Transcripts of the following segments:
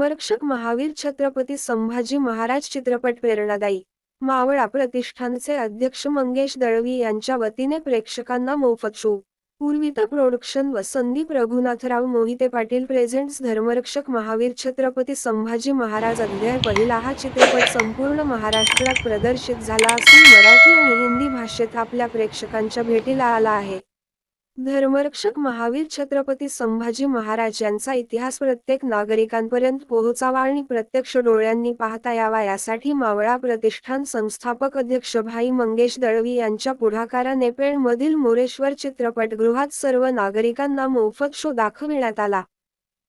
धर्मरक्षक महावीर छत्रपती संभाजी महाराज चित्रपट प्रेरणादायी. मावळा प्रतिष्ठानचे अध्यक्ष मंगेश दळवी यांच्या वतीने प्रेक्षकांना मोफत शो. पूर्विता प्रोडक्शन व संदीप रघुनाथराव मोहिते पाटील प्रेझेंट्स धर्मरक्षक महावीर छत्रपती संभाजी महाराज अध्याय पहिला हा चित्रपट संपूर्ण महाराष्ट्रात प्रदर्शित झाला असून मराठी आणि हिंदी भाषेत आपल्या प्रेक्षकांच्या भेटीला आला आहे. धर्मरक्षक महावीर छत्रपती संभाजी महाराज यांचा इतिहास प्रत्येक नागरिकांपर्यंत पोहोचावा आणि प्रत्यक्ष डोळ्यांनी पाहता यावा यासाठी मावळा प्रतिष्ठान संस्थापक अध्यक्ष भाई मंगेश दळवी यांच्या पुढाकाराने पेणमधील मोरेश्वर चित्रपटगृहात सर्व नागरिकांना मोफत शो दाखविण्यात आला.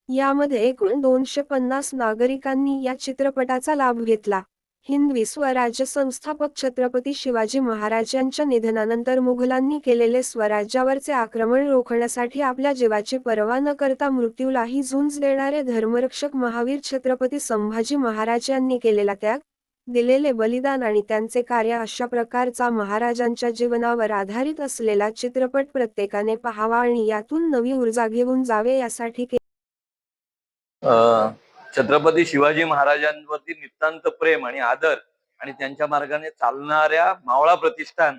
यामध्ये एकूण दोनशे पन्नास नागरिकांनी या चित्रपटाचा लाभ घेतला. हिंद स्वराज्य संस्थापक छत्रपती शिवाजी महाराज यांच्या निधनानंतर मुघलांनी केलेले स्वराज्यावरचे आक्रमण रोखण्यासाठी आपल्या जीवाची पर्वा न करता मृत्यूलाही झुंज देणारे धर्मरक्षक महावीर छत्रपती संभाजी महाराज यांनी केलेला त्याग दिलेले बलिदान आणि त्यांचे कार्य अशा प्रकारचा महाराजांच्या जीवनावर आधारित असलेला चित्रपट प्रत्येकाने पाहावा आणि यातून नवी ऊर्जा घेऊन जावे यासाठी के- छत्रपती शिवाजी महाराजांवरती नितांत प्रेम आणि आदर आणि त्यांच्या मार्गाने चालणाऱ्या मावळा प्रतिष्ठान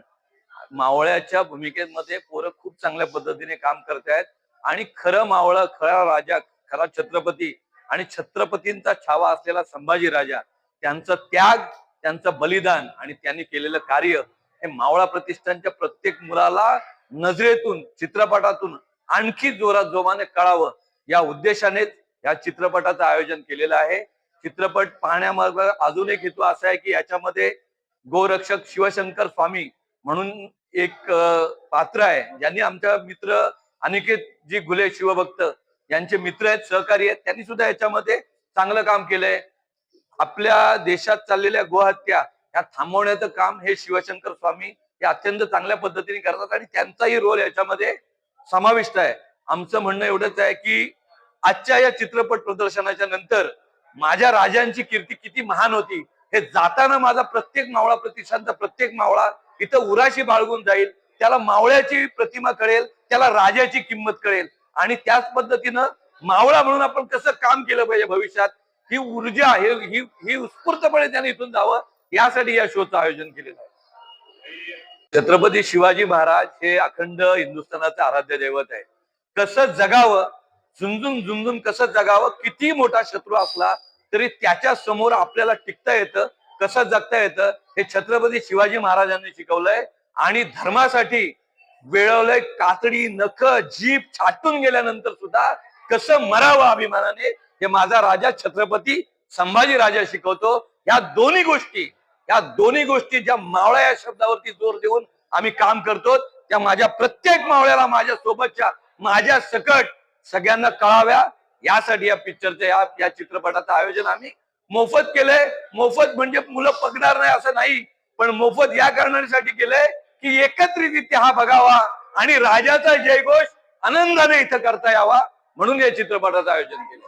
मावळ्याच्या भूमिकेमध्ये पोरं खूप चांगल्या पद्धतीने काम करतायत आणि खरं मावळा खरा राजा खरा छत्रपती आणि छत्रपतींचा छावा असलेला संभाजी राजा त्यांचं त्याग त्यांचं बलिदान आणि त्यांनी केलेलं कार्य हे मावळा प्रतिष्ठानच्या प्रत्येक मुलाला नजरेतून चित्रपटातून आणखी जोरात जोमाने कळावं या उद्देशानेच या चित्रपटाचं आयोजन केलेलं आहे. चित्रपट पाहण्यामागे अजून एक हेतू असा आहे की याच्यामध्ये गोरक्षक शिवशंकर स्वामी म्हणून एक पात्र आहे. ज्यांनी आमच्या मित्र अनिकेत जी घुले शिवभक्त यांचे मित्र आहेत सहकारी आहेत त्यांनी सुद्धा याच्यामध्ये चांगलं काम केलंय. आपल्या देशात चाललेल्या गोहत्या ह्या थांबवण्याचं काम हे शिवशंकर स्वामी हे अत्यंत चांगल्या पद्धतीने करतात आणि त्यांचाही रोल याच्यामध्ये समाविष्ट आहे. आमचं म्हणणं एवढंच आहे की आजच्या या चित्रपट प्रदर्शनाच्या नंतर माझ्या राजांची कीर्ती किती महान होती हे जाताना माझा प्रत्येक मावळा प्रतिष्ठानचा प्रत्येक मावळा इथं उराशी बाळगून जाईल त्याला मावळ्याची प्रतिमा कळेल त्याला राजाची किंमत कळेल. आणि त्याच पद्धतीनं मावळा म्हणून आपण कसं काम केलं पाहिजे भविष्यात ही ऊर्जा हे ही ही उत्स्फूर्तपणे त्याने इथून जावं यासाठी या शोचं आयोजन केलेलं आहे. छत्रपती शिवाजी महाराज हे अखंड हिंदुस्थानाचं आराध्य दैवत आहे. कसं जगावं झुंजून झुंजून कसं जगावं? किती मोठा शत्रू असला तरी त्याच्यासमोर आपल्याला टिकता येतं. कसं जगता येतं? हे छत्रपती शिवाजी महाराजांनी शिकवलंय. आणि धर्मासाठी वेळवलंय. कातडी नख जीप छाटून गेल्यानंतर सुद्धा कसं मरावं अभिमानाने? हे माझा राजा छत्रपती संभाजी राजा शिकवतो. या दोन्ही गोष्टी या दोन्ही गोष्टी ज्या मावळ्या या शब्दावरती जोर देऊन आम्ही काम करतो त्या माझ्या प्रत्येक मावळ्याला माझ्या सोबतच्या माझ्या सकट सगळ्यांना कळाव्या. यासाठी या पिक्चरच्या या या चित्रपटाचं आयोजन आम्ही मोफत केलंय. मोफत म्हणजे मुलं बघणार नाही असं नाही पण मोफत या कारणासाठी केलंय की एकत्रित हा बघावा आणि राजाचा जयघोष आनंदाने इथं करता यावा म्हणून या चित्रपटाचं आयोजन केलं